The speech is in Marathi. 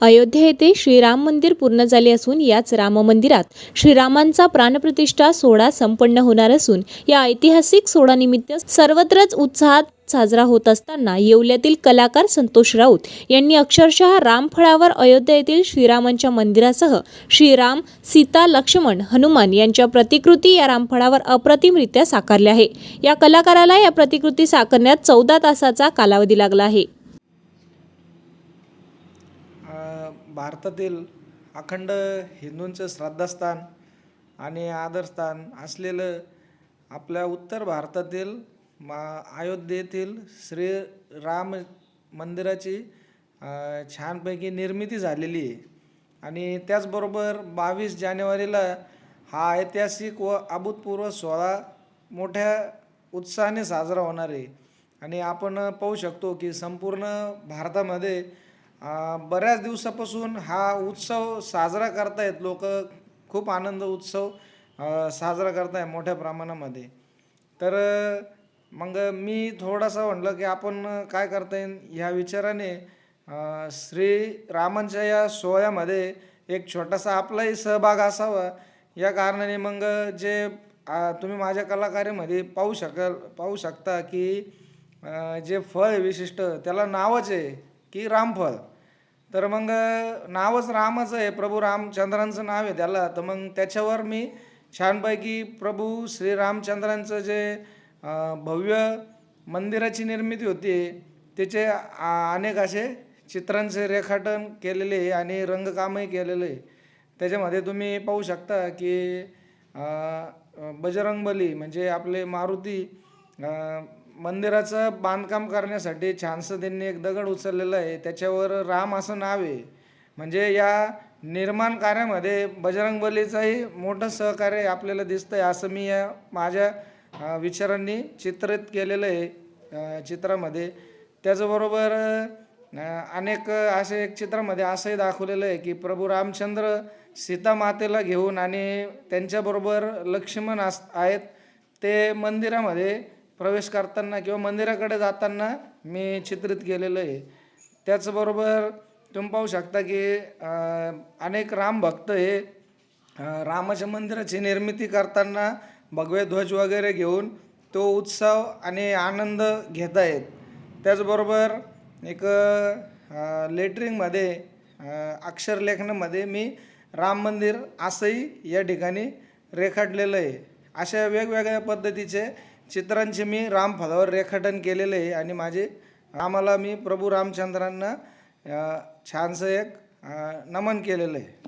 अयोध्या येथे श्रीराम मंदिर पूर्ण झाले असून याच राम मंदिरात श्रीरामांचा प्राणप्रतिष्ठा सोहळा संपन्न होणार असून या ऐतिहासिक सोहळ्यानिमित्त सर्वत्रच उत्साहात साजरा होत असताना येवल्यातील कलाकार संतोष राऊत यांनी अक्षरशः रामफळावर अयोध्या येथील श्रीरामांच्या मंदिरासह श्रीराम सीता लक्ष्मण हनुमान यांच्या प्रतिकृती या रामफळावर अप्रतिमरित्या साकारल्या आहे. या कलाकाराला या प्रतिकृती साकारण्यात चौदा तासाचा कालावधी लागला आहे. भारतातील अखंड हिंदूंचं श्रद्धास्थान आणि आदरस्थान असलेलं आपल्या उत्तर भारतातील मा अयोध्येतील श्री राम मंदिराची छानपैकी निर्मिती झालेली आहे. आणि त्याचबरोबर बावीस जानेवारीला हा ऐतिहासिक व अभूतपूर्व सोहळा मोठ्या उत्साहाने साजरा होणार आहे. आणि आपण पाहू शकतो की संपूर्ण भारतामध्ये बऱ्याच दिवसापासून हा उत्सव साजरा करतायत लोक. खूप आनंद उत्सव साजरा करताय मोठ्या प्रमाणामध्ये. तर मग मी थोडासा म्हटलं की आपण काय करता येईल ह्या विचाराने श्री रामांच्या या सोहळ्यामध्ये एक छोटासा आपलाही सहभाग असावा. या कारणाने मग जे तुम्ही माझ्या कलाकारीमध्ये पाहू शकाल पाहू शकता की जे फळ आहे विशिष्ट त्याला नावच आहे की रामफळ. तर मग नावच रामच आहे. प्रभू रामचंद्रांचं नाव आहे त्याला. तर मग त्याच्यावर मी छानपैकी प्रभू श्रीरामचंद्रांचं जे भव्य मंदिराची निर्मिती होती त्याचे अनेक असे चित्रांचे रेखाटन केलेले आहे आणि रंगकामही केलेलं आहे. त्याच्यामध्ये तुम्ही पाहू शकता की बजरंगबली म्हणजे आपले मारुती मंदिराचं बांधकाम करण्यासाठी छानसं त्यांनी एक दगड उचललेलं आहे. त्याच्यावर राम असं नाव आहे. म्हणजे या निर्माण कार्यामध्ये बजरंगबलीचंही मोठं सहकार्य आपल्याला दिसतंय असं मी या माझ्या विचारांनी चित्रित केलेलं आहे चित्रामध्ये. त्याचबरोबर अनेक असे एक चित्रामध्ये असंही दाखवलेलं आहे की प्रभू रामचंद्र सीता मातेला घेऊन आणि त्यांच्याबरोबर लक्ष्मण अस आहेत ते मंदिरामध्ये प्रवेश करताना किंवा मंदिराकडे जाताना मी चित्रित केलेलं आहे. त्याचबरोबर तुम्ही पाहू शकता की अनेक राम भक्त हे रामाच्या मंदिराची निर्मिती करताना भगवे ध्वज वगैरे घेऊन तो उत्सव आणि आनंद घेत आहेत. त्याचबरोबर एक लेटरिंगमध्ये अक्षरलेखनामध्ये मी राम मंदिर असंही या ठिकाणी रेखाटलेलं आहे. अशा वेगवेगळ्या पद्धतीचे चित्रांचे मी रामफळावर रेखाटन केलेलं आहे आणि माझे रामाला मी प्रभू रामचंद्रांना छानसं एक नमन केलेलं आहे.